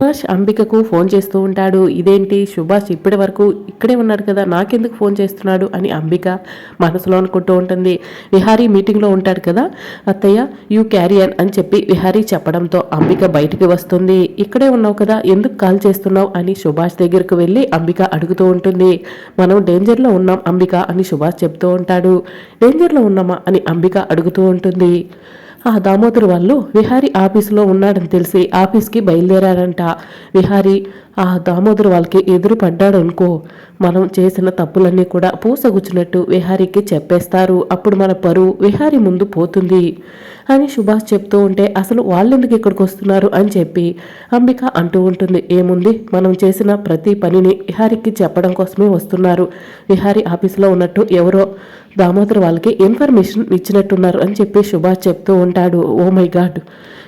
Subhash అంబికకు phone చేస్తూ ఉంటాడు. ఇదేంటి సుభాష్ ఇప్పటి వరకు ఇక్కడే ఉన్నాడు కదా నాకెందుకు ఫోన్ చేస్తున్నాడు? అని అంబిక మనసులో అనుకుంటూ ఉంటుంది. విహారీ మీటింగ్లో ఉంటాడు కదా అత్తయ్య యూ క్యారియన్ అని చెప్పి విహారీ చెప్పడంతో అంబిక బయటికి వస్తుంది. ఇక్కడే ఉన్నావు కదా ఎందుకు కాల్ చేస్తున్నావు? అని సుభాష్ దగ్గరకు వెళ్ళి అంబిక అడుగుతూ ఉంటుంది. మనం డేంజర్లో ఉన్నాం అంబిక అని సుభాష్ చెప్తూ ఉంటాడు. డేంజర్లో ఉన్నామా? అని అంబిక అడుగుతూ ఉంటుంది. ఆ దామోదర్ వాళ్ళు విహారీ ఆఫీసులో ఉన్నాడని తెలిసి ఆఫీస్కి బయలుదేరారంట. విహారీ ఆ దామోదర్ వాళ్ళకి ఎదురు పడ్డాడు అనుకో మనం చేసిన తప్పులన్నీ కూడా పూసగుచ్చినట్టు విహారీకి చెప్పేస్తారు. అప్పుడు మన పరువు విహారీ ముందు పోతుంది. అని సుభాష్ చెప్తూ ఉంటే అసలు వాళ్ళెందుకు ఇక్కడికి వస్తున్నారు? అని చెప్పి అంబిక అంటూ ఉంటుంది ఏముంది? మనం చేసిన ప్రతి పనిని విహారీకి చెప్పడం కోసమే వస్తున్నారు. విహారీ ఆఫీసులో ఉన్నట్టు ఎవరో దామోదర్ వాళ్ళకి ఇన్ఫర్మేషన్ ఇచ్చినట్టున్నారు అని చెప్పి సుభాష్ చెప్తూ ఉంటాడు ఓ మై గాడ్!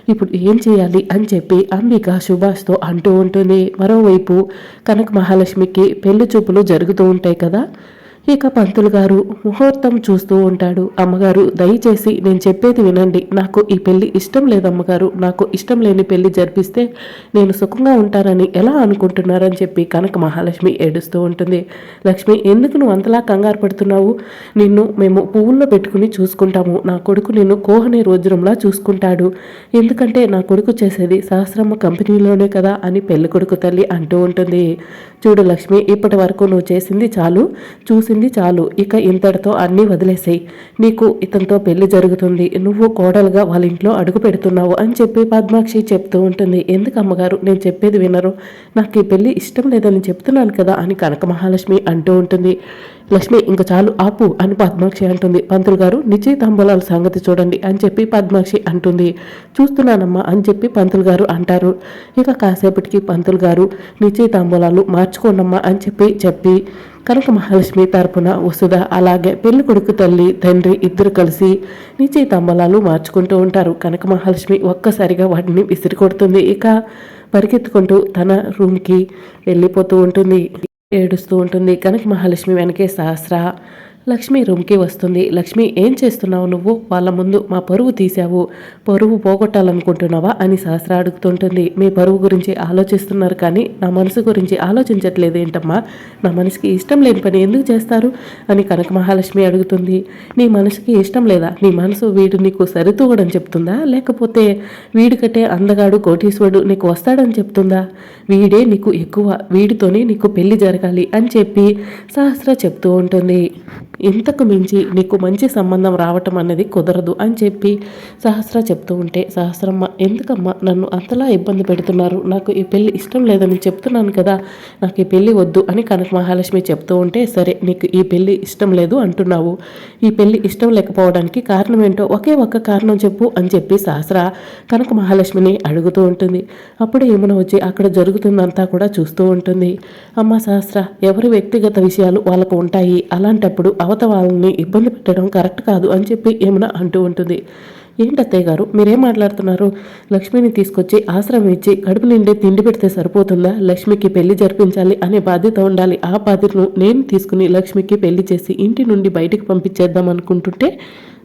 ఇప్పుడు ఏం చేయాలి? అని చెప్పి అంబిక సుభాష్తో అంటూ ఉంటుంది మరోవైపు కనక మహాలక్ష్మికి పెళ్ళి చూపులు జరుగుతూ ఉంటాయి కదా ఇక పంతులు గారు ముహూర్తం చూస్తూ ఉంటాడు. అమ్మగారు దయచేసి నేను చెప్పేది వినండి. నాకు ఈ పెళ్ళి ఇష్టం లేదమ్మగారు. నాకు ఇష్టం లేని పెళ్ళి జరిపిస్తే నేను సుఖంగా ఉంటానని ఎలా అనుకుంటున్నారని చెప్పి కనక మహాలక్ష్మి ఏడుస్తూ ఉంటుంది. లక్ష్మి ఎందుకు నువ్వు అంతలా కంగారు పడుతున్నావు? నిన్ను మేము పువ్వుల్లో పెట్టుకుని చూసుకుంటాము. నా కొడుకు నిన్ను కోహని రోజురంలా చూసుకుంటాడు. ఎందుకంటే నా కొడుకు చేసేది సహస్రమ్మ కంపెనీలోనే కదా అని పెళ్ళి కొడుకు తల్లి అంటూ ఉంటుంది. చూడు లక్ష్మి ఇప్పటి వరకు నువ్వు చేసింది చాలు చూసింది చాలు ఇక ఇంతటితో అన్నీ వదిలేసాయి. నీకు ఇతనితో పెళ్ళి జరుగుతుంది నువ్వు కోడలుగా వాళ్ళ ఇంట్లో అడుగు పెడుతున్నావు అని చెప్పి పద్మాక్షి చెప్తూ ఉంటుంది. ఎందుకు అమ్మగారు నేను చెప్పేది వినరు. నాకు ఈ పెళ్ళి ఇష్టం లేదని చెప్తున్నాను కదా అని కనక మహాలక్ష్మి అంటూ ఉంటుంది. లక్ష్మి ఇంక చాలు ఆపు అని పద్మాక్షి అంటుంది. పంతులు గారు నిశ్చితాంబూలాల సంగతి చూడండి అని చెప్పి పద్మాక్షి అంటుంది. చూస్తున్నానమ్మా అని చెప్పి పంతులు గారు అంటారు. ఇక కాసేపటికి పంతులు గారు నిశ్చితాంబూలాలు మార్చుకోండమ్మా అని చెప్పి చెప్పి కనక మహాలక్ష్మి తరపున వసుధ అలాగే పెళ్ళి కొడుకు తల్లి తండ్రి ఇద్దరు కలిసి నిశ్చయితాంబూలాలు మార్చుకుంటూ ఉంటారు. కనక మహాలక్ష్మి ఒక్కసారిగా వాటిని విసిరి కొడుతుంది ఇక పరిగెత్తుకుంటూ తన రూమ్కి వెళ్ళిపోతూ ఉంటుంది. ఏడుస్తూ ఉంటుంది. కనక మహాలక్ష్మి వెనకే సహస్ర లక్ష్మి రూమ్కి వస్తుంది. లక్ష్మి ఏం చేస్తున్నావు నువ్వు? వాళ్ళ ముందు మా పరువు తీసావు పరువు పోగొట్టాలనుకుంటున్నావా? అని సహస్ర అడుగుతుంటుంది. మీ పరువు గురించి ఆలోచిస్తున్నారు కానీ నా మనసు గురించి ఆలోచించట్లేదు ఏంటమ్మా నా మనసుకి ఇష్టం లేని పని ఎందుకు చేస్తారు? అని కనక మహాలక్ష్మి అడుగుతుంది. నీ మనసుకి ఇష్టం లేదా? నీ మనసు వీడు నీకు సరితూగడం చెప్తుందా? లేకపోతే వీడికటే అందగాడు కోటీశ్వరుడు నీకు వస్తాడని చెప్తుందా? వీడే నీకు ఎక్కువ వీడితోనే నీకు పెళ్ళి జరగాలి అని చెప్పి సహస్ర చెప్తూ ఉంటుంది. ఇంతకు మించి నీకు మంచి సంబంధం రావటం అనేది కుదరదు అని చెప్పి సహస్ర చెప్తూ ఉంటే సహస్రమ్మ ఎందుకమ్మా నన్ను అంతలా ఇబ్బంది పెడుతున్నారు? నాకు ఈ పెళ్ళి ఇష్టం లేదని చెప్తున్నాను కదా నాకు ఈ పెళ్ళి వద్దు అని కనక మహాలక్ష్మి చెప్తూ ఉంటే సరే నీకు ఈ పెళ్ళి ఇష్టం లేదు అంటున్నావు. ఈ పెళ్ళి ఇష్టం లేకపోవడానికి కారణం ఏంటో ఒకే ఒక్క కారణం చెప్పు అని చెప్పి సహస్ర కనక మహాలక్ష్మిని అడుగుతూ ఉంటుంది. అప్పుడు ఏమైనా వచ్చి అక్కడ జరుగుతుందంతా కూడా చూస్తూ ఉంటుంది. అమ్మ సహస్ర ఎవరి వ్యక్తిగత విషయాలు వాళ్ళకు ఉంటాయి? అలాంటప్పుడు అవత వాళ్ళని ఇబ్బంది పెట్టడం కరెక్ట్ కాదు అని చెప్పి ఏమైనా అంటూ ఉంటుంది. ఏంటి అత్తయ్య గారు? మీరేం మాట్లాడుతున్నారు? లక్ష్మిని తీసుకొచ్చి ఆశ్రమం ఇచ్చి కడుపు నిండే తిండి పెడితే సరిపోతుందా? లక్ష్మికి పెళ్ళి జరిపించాలి అనే బాధ్యత ఉండాలి. ఆ బాధ్యతను నేను తీసుకుని లక్ష్మికి పెళ్ళి చేసి ఇంటి నుండి బయటికి పంపించేద్దాం అనుకుంటుంటే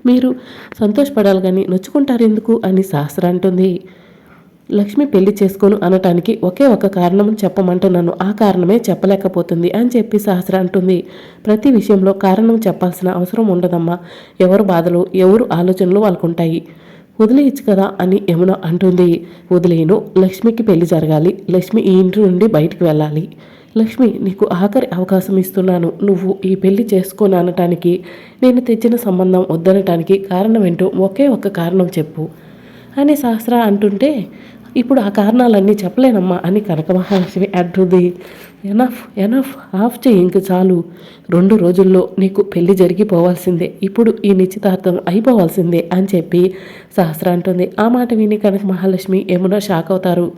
మీరు సంతోషపడాలి కానీ నొచ్చుకుంటారు ఎందుకు? అని శాస్త్ర అంటుంది. లక్ష్మి పెళ్ళి చేసుకోను అనటానికి ఒకే ఒక కారణం చెప్పమంటున్నాను. ఆ కారణమే చెప్పలేకపోతుంది అని చెప్పి సహస్ర అంటుంది. ప్రతి విషయంలో కారణం చెప్పాల్సిన అవసరం ఉండదమ్మా. ఎవరు బాధలు ఎవరు ఆలోచనలు వాళ్ళకుంటాయి. వదిలేయచ్చు కదా అని యమున అంటుంది. వదిలేయను లక్ష్మికి పెళ్ళి జరగాలి లక్ష్మి ఈ ఇంటి నుండి బయటికి వెళ్ళాలి. లక్ష్మి నీకు ఆఖరి అవకాశం ఇస్తున్నాను. నువ్వు ఈ పెళ్ళి చేసుకోను అనటానికి నేను తెచ్చిన సంబంధం వద్దనటానికి కారణం ఏంటో ఒకే ఒక్క కారణం చెప్పు. అని శాస్త్ర అంటుంటే ఇప్పుడు ఆ కారణాలన్నీ చెప్పలేనమ్మా అని కనక మహాలక్ష్మి అంటుంది. ఎనఫ్ ఎనఫ్ ఆఫ్ చేయి ఇంక చాలు. రెండు రోజుల్లో నీకు పెళ్ళి జరిగిపోవాల్సిందే. ఇప్పుడు ఈ నిశ్చితార్థం అయిపోవాల్సిందే అని చెప్పి సహస్ర అంటుంది. ఆ మాట విని కనక మహాలక్ష్మి ఏమునో షాక్ అవుతారు.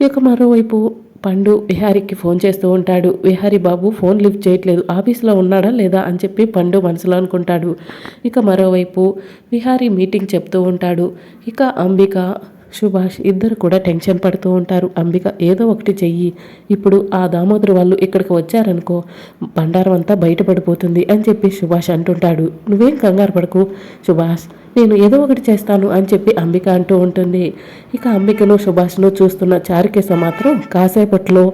ఇక మరోవైపు పండు విహారీకి ఫోన్ చేస్తూ ఉంటాడు. విహారీ బాబు ఫోన్ లిఫ్ట్ చేయట్లేదు. ఆఫీస్లో ఉన్నాడా లేదా అని చెప్పి పండు మనసులో అనుకుంటాడు. ఇక మరోవైపు విహారీ మీటింగ్ చెప్తూ ఉంటాడు. ఇక అంబిక సుభాష్ ఇద్దరు కూడా టెన్షన్ పడుతూ ఉంటారు. అంబిక ఏదో ఒకటి చెయ్యి. ఇప్పుడు ఆ దామోదర్ వాళ్ళు ఇక్కడికి వచ్చారనుకో బండారం అంతా బయటపడిపోతుంది అని చెప్పి సుభాష్ అంటుంటాడు. నువ్వేం కంగారు పడకు సుభాష్. నేను ఏదో ఒకటి చేస్తాను అని చెప్పి అంబిక అంటూ ఉంటుంది. ఇక అంబికను సుభాష్ను చూస్తున్న చారుకేశ మాత్రం కాసేపట్లో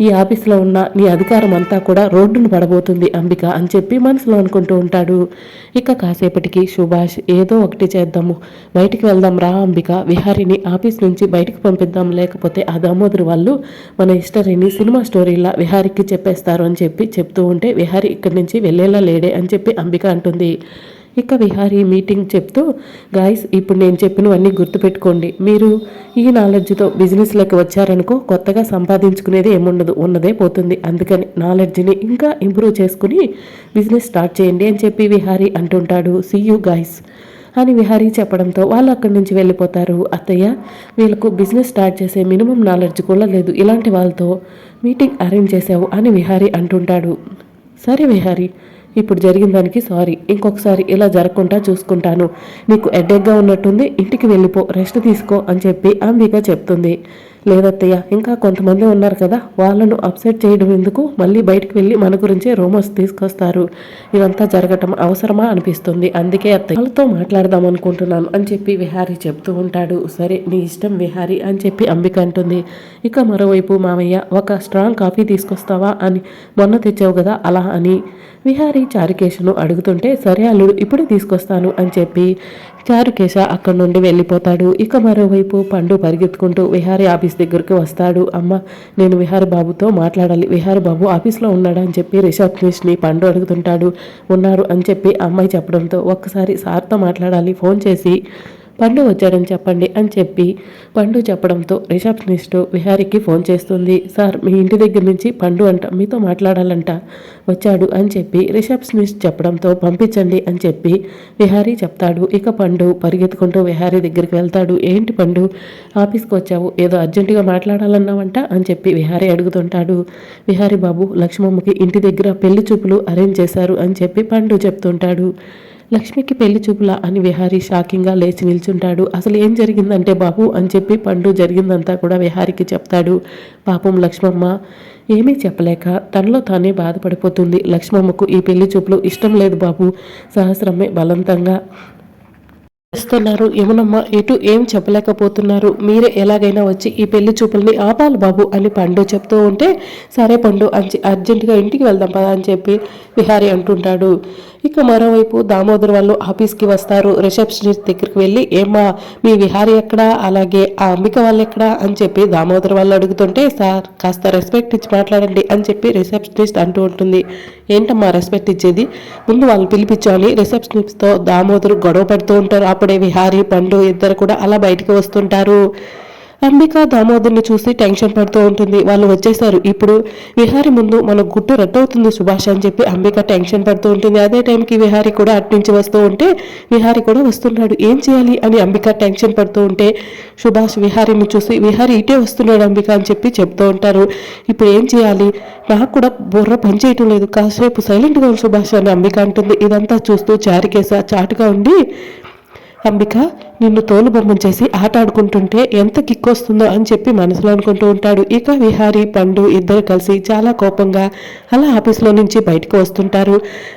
ఈ ఆఫీస్లో ఉన్న నీ అధికారం అంతా కూడా రోడ్డును పడబోతుంది అంబిక అని చెప్పి మనసులో అనుకుంటూ ఉంటాడు. ఇక కాసేపటికి సుభాష్ ఏదో ఒకటి చేద్దాము. బయటికి వెళ్దాం రా అంబిక. విహారిని ఆఫీస్ నుంచి బయటికి పంపిద్దాం. లేకపోతే ఆ దామోదరు వాళ్ళు మన హిస్టరీని సినిమా స్టోరీలా విహారికి చెప్పేస్తారు అని చెప్పి చెప్తూ ఉంటే విహారి ఇక్కడి నుంచి వెళ్ళేలా లేడే అని చెప్పి అంబిక అంటుంది. ఇక విహారీ మీటింగ్ చెప్తూ గాయస్ ఇప్పుడు నేను చెప్పినవన్నీ గుర్తుపెట్టుకోండి. మీరు ఈ నాలెడ్జ్తో బిజినెస్లోకి వచ్చారనుకో కొత్తగా సంపాదించుకునేది ఏముండదు ఉన్నదే పోతుంది. అందుకని నాలెడ్జ్ని ఇంకా ఇంప్రూవ్ చేసుకుని బిజినెస్ స్టార్ట్ చేయండి అని చెప్పి విహారీ అంటుంటాడు. సీ యూ గాయస్ అని విహారీ చెప్పడంతో వాళ్ళు అక్కడి నుంచి వెళ్ళిపోతారు. అత్తయ్య వీళ్ళకు బిజినెస్ స్టార్ట్ చేసే మినిమం నాలెడ్జ్ కూడా లేదు. ఇలాంటి వాళ్ళతో మీటింగ్ అరేంజ్ చేసావు అని విహారీ అంటుంటాడు. సరే విహారీ ఇప్పుడు జరిగిన దానికి సారీ. ఇంకొకసారి ఇలా జరగకుండా చూసుకుంటాను. నీకు ఎడ్డెగ్గా ఉన్నట్టుంది. ఇంటికి వెళ్ళిపో రెస్ట్ తీసుకో అని చెప్పి అంబిక చెప్తుంది. లేదత్తయ్య ఇంకా కొంతమంది ఉన్నారు కదా వాళ్ళను అప్సెట్ చేయడం ఎందుకు? మళ్ళీ బయటికి వెళ్ళి మన గురించే రూమర్స్ తీసుకొస్తారు. ఇదంతా జరగటం అవసరమా అనిపిస్తుంది. అందుకే అత్తయ్య వాళ్ళతో మాట్లాడదాం అనుకుంటున్నాను అని చెప్పి విహారి చెప్తూ ఉంటాడు. సరే నీ ఇష్టం విహారి అని చెప్పి అంబిక అంటుంది. ఇక మరోవైపు మామయ్య ఒక స్ట్రాంగ్ కాఫీ తీసుకొస్తావా అని మొన్న తెచ్చావు కదా అలా అని. విహారీ చారుకేశను అడుగుతుంటే సరే అల్లుడు ఇప్పుడే తీసుకొస్తాను అని చెప్పి చారుకేశ అక్కడి నుండి వెళ్ళిపోతాడు. ఇక మరోవైపు పండు పరిగెత్తుకుంటూ విహారి ఆఫీస్ దగ్గరికి వస్తాడు. అమ్మ నేను విహార బాబుతో మాట్లాడాలి. విహార బాబు ఆఫీస్లో ఉన్నాడా అని చెప్పి రిసెప్షనిస్ట్ని పండు అడుగుతుంటాడు. ఉన్నారు అని చెప్పి అమ్మాయి చెప్పడంతో ఒక్కసారి సార్తో మాట్లాడాలి. ఫోన్ చేసి పండు వచ్చాడని చెప్పండి అని చెప్పి పండు చెప్పడంతో రిసెప్షనిస్ట్ విహారీకి ఫోన్ చేస్తుంది. సార్ మీ ఇంటి దగ్గర నుంచి పండు అంట మీతో మాట్లాడాలంట వచ్చాడు అని చెప్పి రిసెప్షనిస్ట్ చెప్పడంతో పంపించండి అని చెప్పి విహారీ చెప్తాడు. ఇక పండు పరిగెత్తుకుంటూ విహారీ దగ్గరికి వెళ్తాడు. ఏంటి పండు ఆఫీస్కి వచ్చావు ఏదో అర్జెంటుగా మాట్లాడాలన్నావంట? అని చెప్పి విహారీ అడుగుతుంటాడు. విహారీ బాబు లక్ష్మమ్మకి ఇంటి దగ్గర పెళ్ళి చూపులు అరేంజ్ చేశారు అని చెప్పి పండు చెప్తుంటాడు. లక్ష్మికి పెళ్ళి చూపులా అని విహారీ షాకింగ్గా లేచి నిల్చుంటాడు. అసలు ఏం జరిగిందంటే బాబు అని చెప్పి పండు జరిగిందంతా కూడా విహారికి చెప్తాడు. పాపం లక్ష్మమ్మ ఏమీ చెప్పలేక తనలో తానే బాధపడిపోతుంది. లక్ష్మమ్మకు ఈ పెళ్ళి చూపులు ఇష్టం లేదు బాబు. సహస్రమే బలవంతంగా వస్తున్నారు యమునమ్మ ఎటు ఏం చెప్పలేకపోతున్నారు? మీరే ఎలాగైనా వచ్చి ఈ పెళ్ళి చూపుల్ని ఆపాలి బాబు అని పండు చెప్తూ ఉంటే సరే పండు అని అర్జెంటుగా ఇంటికి వెళ్దాం పదా అని చెప్పి విహారీ అంటుంటాడు. ఇక మరోవైపు దామోదర్ వాళ్ళు ఆఫీస్కి వస్తారు. రిసెప్షనిస్ట్ దగ్గరికి వెళ్ళి ఏమ్మా మీ విహారీ ఎక్కడా? అలాగే ఆ అంబిక వాళ్ళు ఎక్కడా? అని చెప్పి దామోదర్ వాళ్ళు అడుగుతుంటే సార్ కాస్త రెస్పెక్ట్ ఇచ్చి మాట్లాడండి అని చెప్పి రిసెప్షనిస్ట్ అంటూ ఉంటుంది. ఏంటమ్మా రెస్పెక్ట్ ఇచ్చేది? ముందు వాళ్ళు పిలిపించాలి. రిసెప్షనిస్ట్తో దామోదరు గొడవ పడుతూ ఉంటారు. అప్పుడే విహారీ పండు ఇద్దరు కూడా అలా బయటికి వస్తుంటారు. అంబిక దామోదర్ని చూసి టెన్షన్ పడుతూ ఉంటుంది. వాళ్ళు వచ్చేసారు. ఇప్పుడు విహారి ముందు మన గుట్టు రట్టవుతుంది సుభాష్ అని చెప్పి అంబిక టెన్షన్ పడుతూ ఉంటుంది. అదే టైంకి విహారి కూడా అట్నుంచి వస్తూ ఉంటే విహారి కూడా వస్తున్నాడు. ఏం చేయాలి అని అంబిక టెన్షన్ పడుతూ ఉంటే సుభాష్ విహారిని చూసి విహారి ఇటే వస్తున్నాడు అంబిక అని చెప్పి చెప్తూ ఉంటారు. ఇప్పుడు ఏం చేయాలి? నాకు కూడా బుర్ర పనిచేయటం లేదు. కాసేపు సైలెంట్గా ఉంది సుభాష్ అని అంబిక అంటుంది. ఇదంతా చూస్తూ చారికేస చాటుగా ఉండి అంబిక నిన్ను తోలుబొమ్మం చేసి ఆట ఆడుకుంటుంటే ఎంత కిక్ వస్తుందో అని చెప్పి మనసులో అనుకుంటూ ఉంటాడు. ఇక విహారీ పండు ఇద్దరు కలిసి చాలా కోపంగా అలా ఆఫీస్లో నుంచి బయటకు వస్తుంటారు.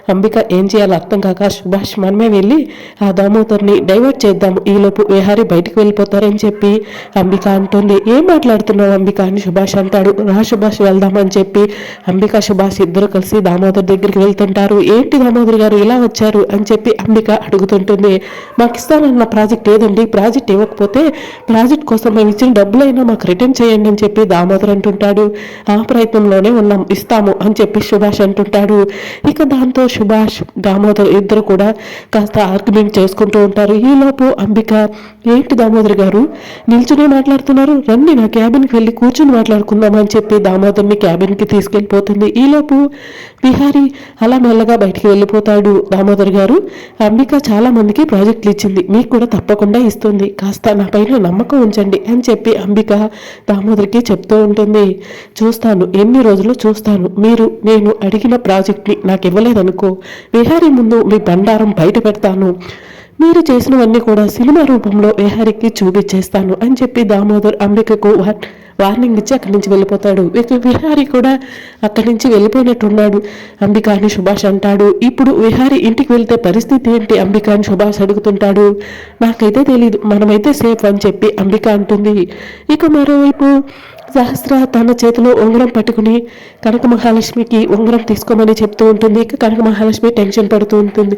అంబిక ఏం చేయాలో అర్థం కాక సుభాష్ మనమే వెళ్ళి ఆ దామోదర్ని డైవర్ట్ చేద్దాము ఈలోపు విహారీ బయటకు వెళ్ళిపోతారని చెప్పి అంబిక అంటుంది. ఏం మాట్లాడుతున్నావు అంబిక అని సుభాష్ అంటాడు. రా సుభాష్ వెళ్దామని చెప్పి అంబిక సుభాష్ ఇద్దరు కలిసి దామోదర్ దగ్గరికి వెళ్తుంటారు. ఏంటి దామోదర్ గారు ఇలా వచ్చారు అని చెప్పి అంబిక అడుగుతుంటుంది. మాకు ఇస్తానన్న ప్రాజెక్ట్ లేదండి ప్రాజెక్ట్ ఇవ్వకపోతే ప్రాజెక్ట్ కోసం మేము ఇచ్చిన డబ్బులైనా మాకు రిటర్న్ చేయండి అని చెప్పి దామోదర్ అంటుంటాడు. ఆ ప్రయత్నంలోనే ఉన్నాం ఇస్తాము అని చెప్పి సుభాష్ అంటుంటాడు. ఇక దాంతో సుభాష్ దామోదర్ ఇద్దరు కూడా కాస్త ఆర్గ్యుమెంట్ చేసుకుంటూ ఉంటారు. ఈలోపు అంబిక ఏంటి దామోదర్ గారు? నిల్చునే మాట్లాడుతున్నారు. రండి నా క్యాబిన్కి వెళ్ళి కూర్చుని మాట్లాడుకుందాం అని చెప్పి దామోదర్ని క్యాబిన్కి తీసుకెళ్ళిపోతుంది. ఈలోపు విహారీ అలా మెల్లగా బయటికి వెళ్ళిపోతాడు దామోదర్ గారు. అంబిక చాలా మందికి ప్రాజెక్టులు ఇచ్చింది. మీకు కూడా తప్పకుండా ఇస్తుంది. కాస్త నా పైన నమ్మకం ఉంచండి అని చెప్పి అంబిక దామోదరికి చెప్తూ ఉంటుంది. చూస్తాను ఎన్ని రోజులు చూస్తాను. మీరు నేను అడిగిన ప్రాజెక్ట్ని నాకు ఇవ్వలేదనుకో విహారీ ముందు మీ బండారం బయట పెడతాను. మీరు చేసినవన్నీ కూడా సినిమా రూపంలో విహారికి చూపించేస్తాను అని చెప్పి దామోదర్ అంబికకు వార్- వార్నింగ్ ఇచ్చి అక్కడి నుంచి వెళ్ళిపోతాడు. ఇక విహారి కూడా అక్కడి నుంచి వెళ్ళిపోయినట్టున్నాడు. అంబిక అని సుభాష్ అంటాడు ఇప్పుడు విహారి ఇంటికి వెళ్తే పరిస్థితి ఏంటి? అంబిక అని సుభాష్ అడుగుతుంటాడు నాకైతే తెలియదు మనమైతే సేఫ్ అని చెప్పి అంబిక అంటుంది. ఇక మరోవైపు సహస్ర తన చేతిలో ఉంగరం పట్టుకుని కనక మహాలక్ష్మికి ఉంగరం తీసుకోమని చెప్తూ ఉంటుంది. ఇక కనక మహాలక్ష్మి టెన్షన్ పడుతూ ఉంటుంది.